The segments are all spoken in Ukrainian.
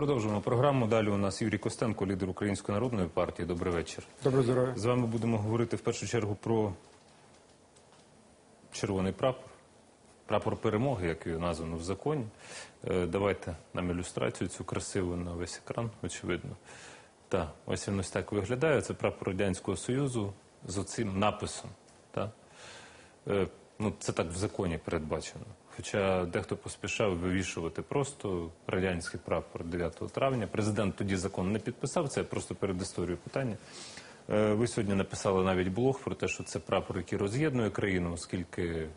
Продовжуємо програму. Далі у нас Юрій Костенко, лідер Української народної партії. Добрий вечір. Доброго здоров'я. З вами будемо говорити в першу чергу про червоний прапор, прапор перемоги, як його названо в законі. Е, Давайте нам ілюстрацію цю красиву на весь екран, очевидно. Так, ось він ось так виглядає. Це прапор Радянського Союзу з оцим написом. Так? Е, Ну, це так в законі передбачено. Хоча дехто поспішав вивішувати просто радянський прапор 9 травня. Президент тоді закон не підписав, це просто перед історією питання. Е, Ви сьогодні написали навіть блог про те, що це прапор, який роз'єднує країну, оскільки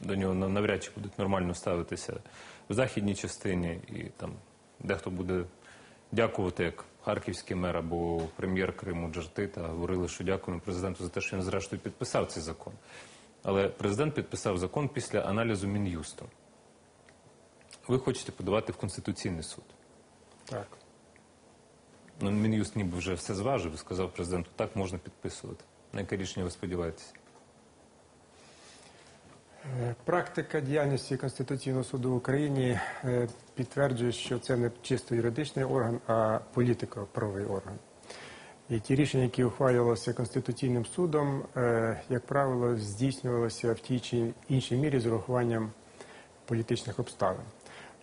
до нього нав- навряд чи будуть нормально ставитися в західній частині, і там дехто буде дякувати, як харківський мер або прем'єр Криму Джартита говорили, що дякуємо президенту за те, що він зрештою підписав цей закон. Але президент підписав закон після аналізу Мін'юсту. Ви хочете подавати в Конституційний суд. Так. Ну, Мін'юст ніби вже все зважив і сказав президенту, так можна підписувати. На яке рішення ви сподіваєтеся? Е, Практика діяльності Конституційного суду в Україні е, підтверджує, що це не чисто юридичний орган, а політико-правовий орган. І ті рішення, які ухвалювалися Конституційним судом, е, як правило, здійснювалися в тій чи іншій мірі з урахуванням політичних обставин.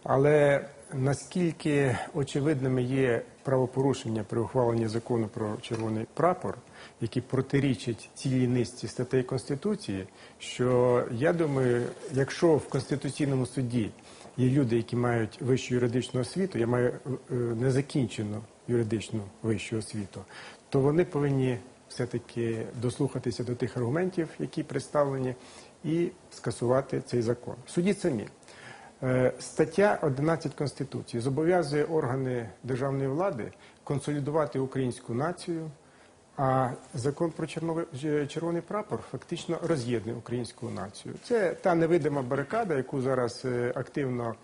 Але наскільки очевидними є правопорушення при ухваленні закону про червоний прапор, які протирічать цілій низці статей Конституції, що я думаю, якщо в Конституційному суді є люди, які мають вищу юридичну освіту, я маю е, незакінчену юридичну вищу освіту, то вони повинні все-таки дослухатися до тих аргументів, які представлені, і скасувати цей закон. Судіть самі. Е, Стаття 11 Конституції зобов'язує органи державної влади консолідувати українську націю, а закон про черновий- червоний прапор фактично роз'єднує українську націю. Це та невидима барикада, яку зараз е, активно е,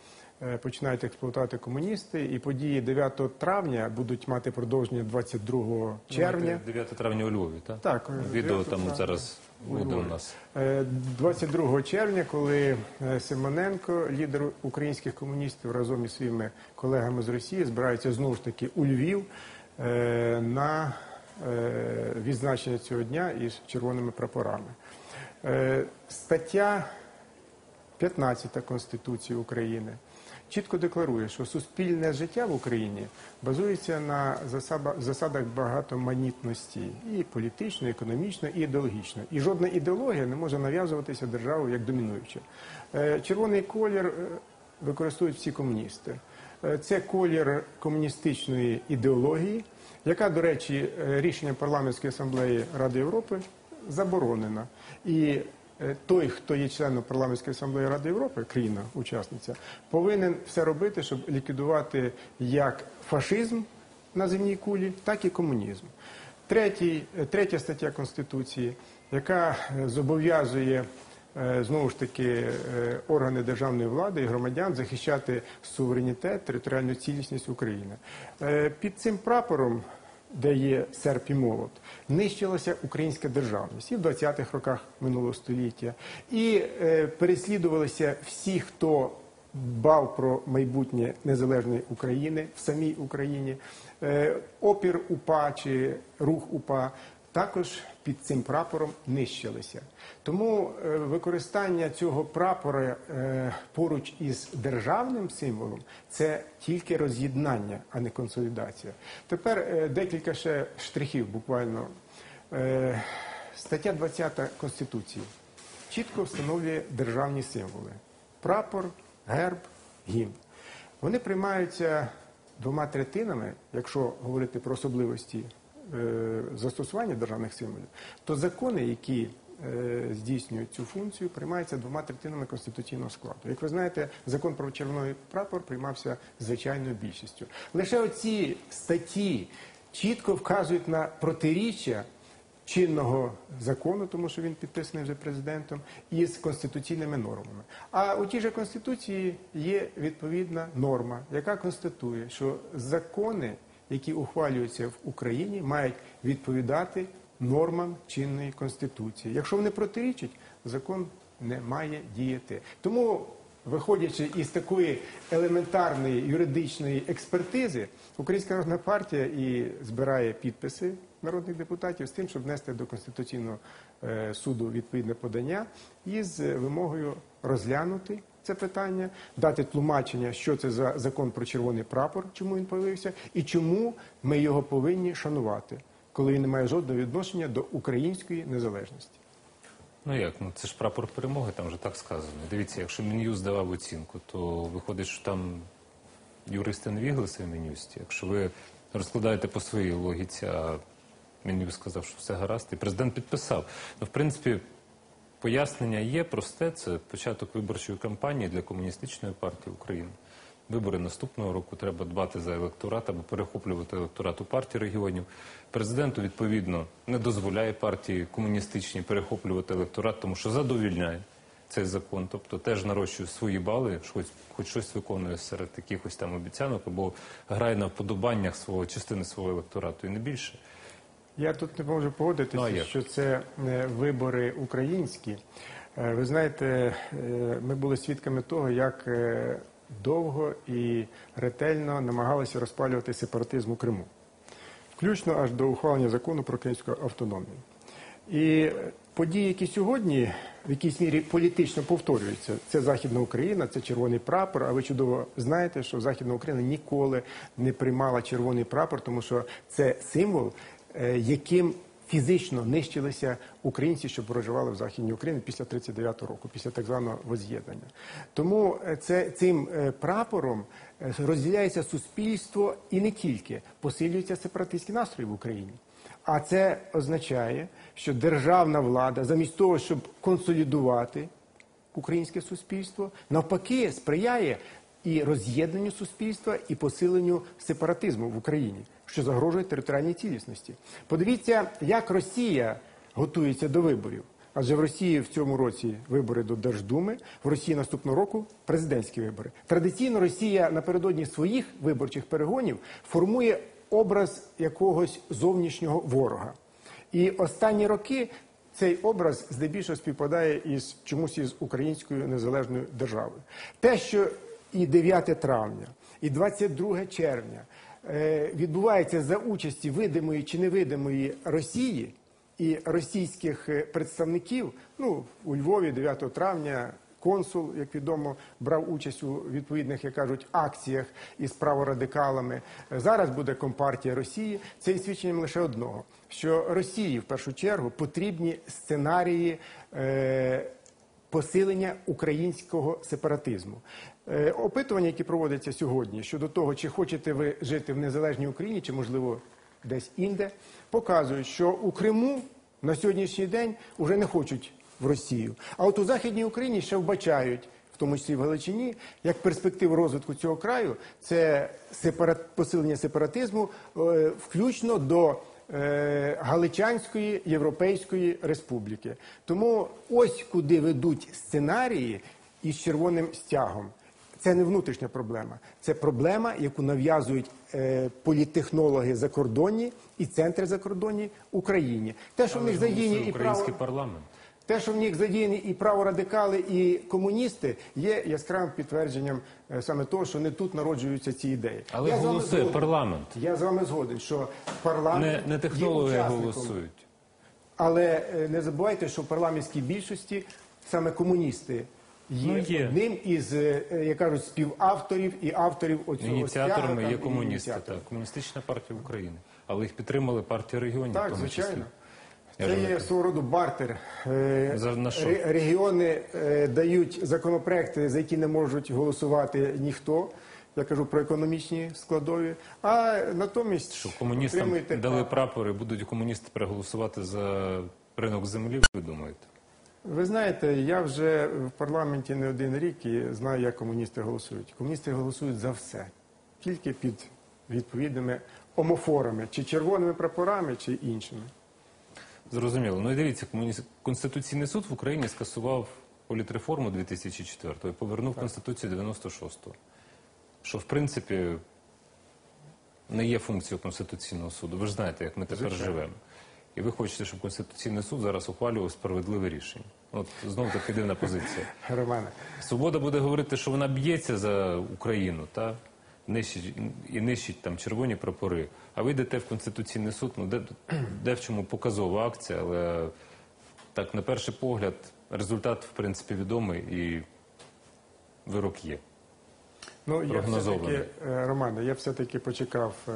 починають експлуатувати комуністи, і події 9 травня будуть мати продовження 22 червня. 9 травня у Львові, так? Так, Відео там зараз буде у нас. Е, 22 червня, коли е, Симоненко, лідер українських комуністів, разом із своїми колегами з Росії збирається знову ж таки у Львів е, на е, відзначення цього дня із червоними прапорами. Е, Стаття 15 Конституції України чітко декларує, що суспільне життя в Україні базується на засадах багатоманітності і політично, і економічно, і ідеологічно. І жодна ідеологія не може нав'язуватися державою як домінуюча. Е, Червоний колір е, використовують всі комуністи. Е, Це колір комуністичної ідеології, яка, до речі, рішенням парламентської асамблеї Ради Європи заборонена. І той, хто є членом парламентської асамблеї Ради Європи, країна-учасниця, повинен все робити, щоб ліквідувати як фашизм на земній кулі, так і комунізм. Третій, е, третя стаття Конституції, яка е, зобов'язує е, знову ж таки е, органи державної влади і громадян захищати суверенітет, територіальну цілісність України. Е, Під цим прапором, де є серп і молот, нищилася українська державність і в 20-х роках минулого століття, і е, переслідувалися всі, хто дбав про майбутнє незалежної України в самій Україні. Е, Опір УПА чи рух УПА також під цим прапором нищилися. Тому е, використання цього прапора е, поруч із державним символом це тільки роз'єднання, а не консолідація. Тепер е, декілька ще штрихів буквально. Стаття 20 Конституції чітко встановлює державні символи: прапор, герб, гімн. Вони приймаються двома третинами, якщо говорити про особливості застосування державних символів, то закони, які е, здійснюють цю функцію, приймаються двома третинами конституційного складу. Як ви знаєте, закон про червоний прапор приймався звичайною більшістю. Лише оці статті чітко вказують на протиріччя чинного закону, тому що він підписаний вже президентом, із конституційними нормами. А у тій же конституції є відповідна норма, яка констатує, що закони, які ухвалюються в Україні, мають відповідати нормам чинної конституції. Якщо вони протирічать, закон не має діяти. Тому виходячи із такої елементарної юридичної експертизи, Українська народна партія і збирає підписи народних депутатів з тим, щоб внести до Конституційного е, суду відповідне подання із вимогою розглянути це питання, дати тлумачення, що це за закон про червоний прапор, чому він появився, і чому ми його повинні шанувати, коли він не має жодного відношення до української незалежності. Ну як, ну це ж прапор перемоги, там же так сказано. Дивіться, якщо Мін'юст давав оцінку, то виходить, що там юристи не віглися в Мін'юсті. Якщо ви розкладаєте по своїй логіці, а Мін'юст сказав, що все гаразд, і президент підписав. Ну, в принципі, пояснення є просте, це початок виборчої кампанії для комуністичної партії України. Вибори наступного року треба дбати за електорат або перехоплювати електорат у партії регіонів. Президенту відповідно не дозволяє партії комуністичній перехоплювати електорат, тому що задовільняє цей закон. Тобто теж нарощує свої бали, хоч, хоч щось виконує серед якихось там обіцянок, або грає на вподобаннях свого частини свого електорату і не більше. Я тут не можу погодитися, Ну, що це е, вибори українські. Е, Ви знаєте, е, ми були свідками того, як довго і ретельно намагалися розпалювати сепаратизм у Криму, включно аж до ухвалення закону про кримську автономію. І події, які сьогодні в якійсь мірі політично повторюються, це Західна Україна, це червоний прапор. А ви чудово знаєте, що Західна Україна ніколи не приймала червоний прапор, тому що це символ, яким фізично нищилися українці, що проживали в Західній Україні після 39-го року, після так званого воз'єднання. Тому е, це цим е, прапором е, розділяється суспільство і не тільки посилюються сепаратистські настрої в Україні. А це означає, що державна влада, замість того, щоб консолідувати українське суспільство, навпаки, сприяє і роз'єднанню суспільства, і посиленню сепаратизму в Україні, що загрожує територіальній цілісності. Подивіться, як Росія готується до виборів. Адже в Росії в цьому році вибори до Держдуми, в Росії наступного року президентські вибори. Традиційно Росія напередодні своїх виборчих перегонів формує образ якогось зовнішнього ворога. І останні роки цей образ здебільшого співпадає із чомусь із українською незалежною державою. Те, що і 9 травня, і 22 червня е, відбувається за участі видимої чи невидимої Росії і російських е, представників, ну у Львові 9 травня. Консул, як відомо, брав участь у відповідних, як кажуть, акціях із праворадикалами. Зараз буде компартія Росії. Це є свідченням лише одного: що Росії в першу чергу потрібні сценарії е, посилення українського сепаратизму. Е, опитування, які проводяться сьогодні щодо того, чи хочете ви жити в незалежній Україні, чи можливо десь інде, показують, що у Криму на сьогоднішній день вже не хочуть в Росію. А от у Західній Україні ще вбачають, в тому числі в Галичині, як перспективу розвитку цього краю це сепарат, посилення сепаратизму, е, включно до Галичанської Європейської Республіки. Тому ось куди ведуть сценарії із червоним стягом. Це не внутрішня проблема, це проблема, яку нав'язують е, політтехнологи закордонні і центри закордонні Україні. Те, що в них задіяні і право, український парламент. Те, що в них задіяні і праворадикали, і комуністи, є яскравим підтвердженням е, саме того, що не тут народжуються ці ідеї. Але Я згоден. парламент. Я з вами згоден, що парламент Не, не технологи голосують. Але е, не забувайте, що в парламентській більшості саме комуністи є, Ну, є. одним із, е, як кажуть, співавторів і авторів оцього Ініціаторами стяга, є комуністи, так, комуністична партія України. Але їх підтримали партія регіонів. в тому числі. звичайно. Це є свого роду бартер. Е, За- на що? ре- Регіони е, дають законопроекти, за які не можуть голосувати ніхто. Я кажу про економічні складові. А натомість Що комуністам отримуєте дали прапори, будуть комуністи проголосувати за ринок землі, ви думаєте? Ви знаєте, я вже в парламенті не один рік і знаю, як комуністи голосують. Комуністи голосують за все, тільки під відповідними омофорами, чи червоними прапорами, чи іншими. Зрозуміло. Ну і дивіться, комуніс- Конституційний суд в Україні скасував політреформу 2004 і повернув Конституцію 96-го. Що, в принципі, не є функцією Конституційного суду. Ви ж знаєте, як ми тепер живемо. І ви хочете, щоб Конституційний суд зараз ухвалював справедливе рішення. От знов таки дивна позиція. Романе, Свобода буде говорити, що вона б'ється за Україну, та нищить і нищить там червоні прапори. А ви йдете в Конституційний суд, ну де, де в чому показова акція, але так, на перший погляд, результат, в принципі, відомий і вирок є. Ну я все-таки, е, Романе, я все-таки почекав е,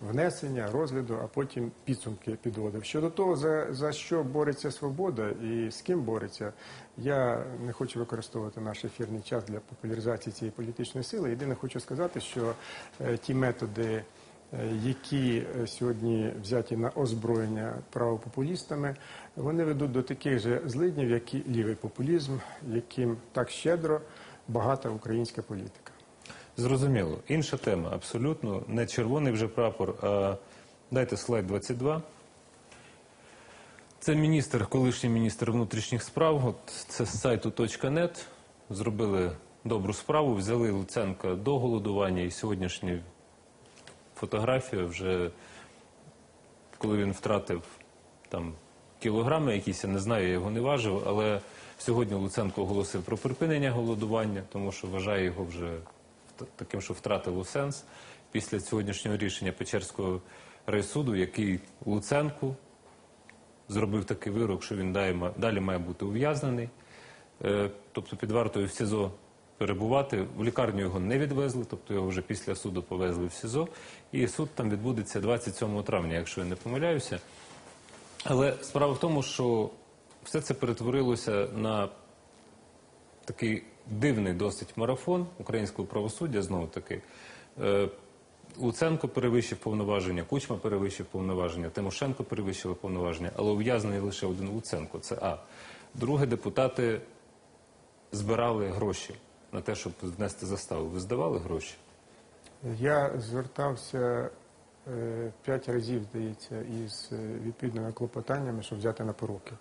внесення, розгляду, а потім підсумки підводив. Щодо того, за, за що бореться свобода і з ким бореться, я не хочу використовувати наш ефірний час для популяризації цієї політичної сили. Єдине хочу сказати, що е, ті методи. Які сьогодні взяті на озброєння правопопулістами, вони ведуть до таких же злиднів, як і лівий популізм, яким так щедро багата українська політика. Зрозуміло. Інша тема, абсолютно не червоний вже прапор. А дайте слайд 22. Це міністр, колишній міністр внутрішніх справ. От це з сайту .net. Зробили добру справу, взяли Луценка до голодування і сьогоднішня фотографія вже коли він втратив там кілограми якісь, я не знаю, я його не важив, але сьогодні Луценко оголосив про припинення голодування, тому що вважає його вже таким, що втратило сенс після сьогоднішнього рішення Печерського райсуду, який Луценку зробив такий вирок, що він далі має бути ув'язнений, Е, тобто під вартою в СІЗО перебувати. В лікарню його не відвезли, тобто його вже після суду повезли в СІЗО. І суд там відбудеться 27 травня, якщо я не помиляюся. Але справа в тому, що все це перетворилося на такий дивний досить марафон українського правосуддя, знову таки. Е, Луценко перевищив повноваження, Кучма перевищив повноваження, Тимошенко перевищили повноваження, але ув'язнений лише один Луценко. Це А. Друге, депутати збирали гроші на те, щоб внести заставу. Ви здавали гроші? Я звертався е, п'ять разів, здається, із е, відповідними клопотаннями, щоб взяти на поруки.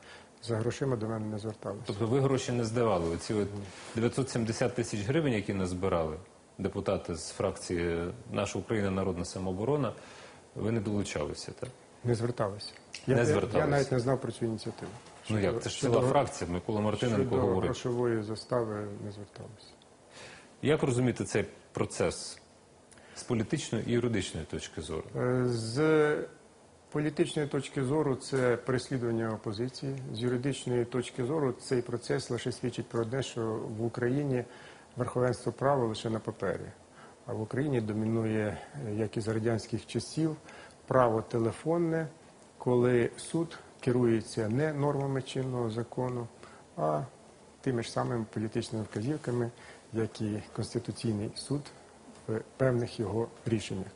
За грошима до мене не зверталися. Тобто ви гроші не здавали. Оці от 970 тисяч гривень, які назбирали депутати з фракції Наша Україна Народна самооборона, ви не долучалися, так? Не зверталися. Я, Не я- зверталися. Я навіть не знав про цю ініціативу. Ну Щодо- як? Це ж щодо- ціла фракція, Микола Мартиненко Щодо говорить. грошової застави не зверталися. Як розуміти цей процес з політичної і юридичної точки зору? Е, З політичної точки зору це переслідування опозиції. З юридичної точки зору цей процес лише свідчить про те, що в Україні верховенство права лише на папері. А в Україні домінує, як і за радянських часів, право телефонне, коли суд керується не нормами чинного закону, а тими ж самими політичними вказівками, як і Конституційний суд в певних його рішеннях.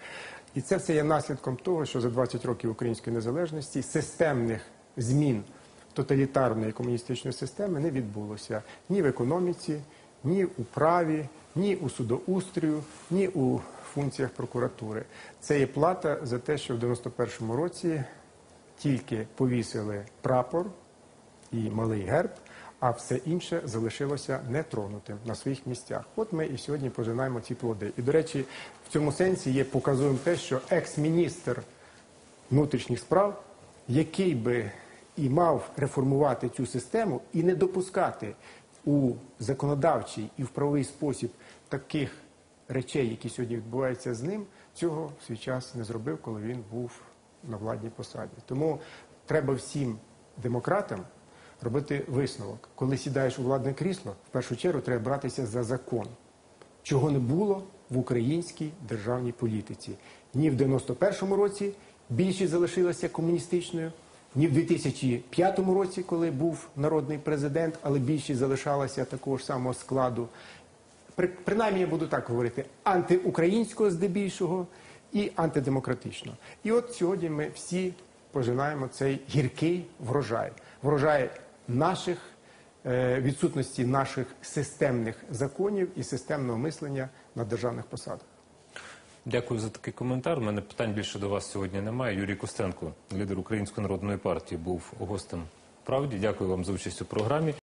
І це все є наслідком того, що за 20 років української незалежності системних змін тоталітарної комуністичної системи не відбулося ні в економіці, ні у праві, ні у судоустрою, ні у функціях прокуратури. Це є плата за те, що в 91-му році тільки повісили прапор і малий герб, а все інше залишилося нетронутим на своїх місцях. От ми і сьогодні пожинаємо ці плоди. І, до речі, в цьому сенсі є показовим те, що екс-міністр внутрішніх справ, який би і мав реформувати цю систему і не допускати у законодавчий і в правовий спосіб таких речей, які сьогодні відбуваються з ним, цього в свій час не зробив, коли він був на владній посаді. Тому треба всім демократам робити висновок. Коли сідаєш у владне крісло, в першу чергу треба братися за закон чого не було в українській державній політиці. Ні в 91-му році більшість залишилася комуністичною, ні в 2005 році, коли був народний президент, але більшість залишалася такого ж самого складу. При, принаймні, я буду так говорити, антиукраїнського здебільшого і антидемократичного. І от сьогодні ми всі пожинаємо цей гіркий врожай. Врожай наших е, відсутності наших системних законів і системного мислення на державних посадах. Дякую за такий коментар. У мене питань більше до вас сьогодні немає. Юрій Костенко, лідер Української народної партії, був гостем правді. Дякую вам за участь у програмі.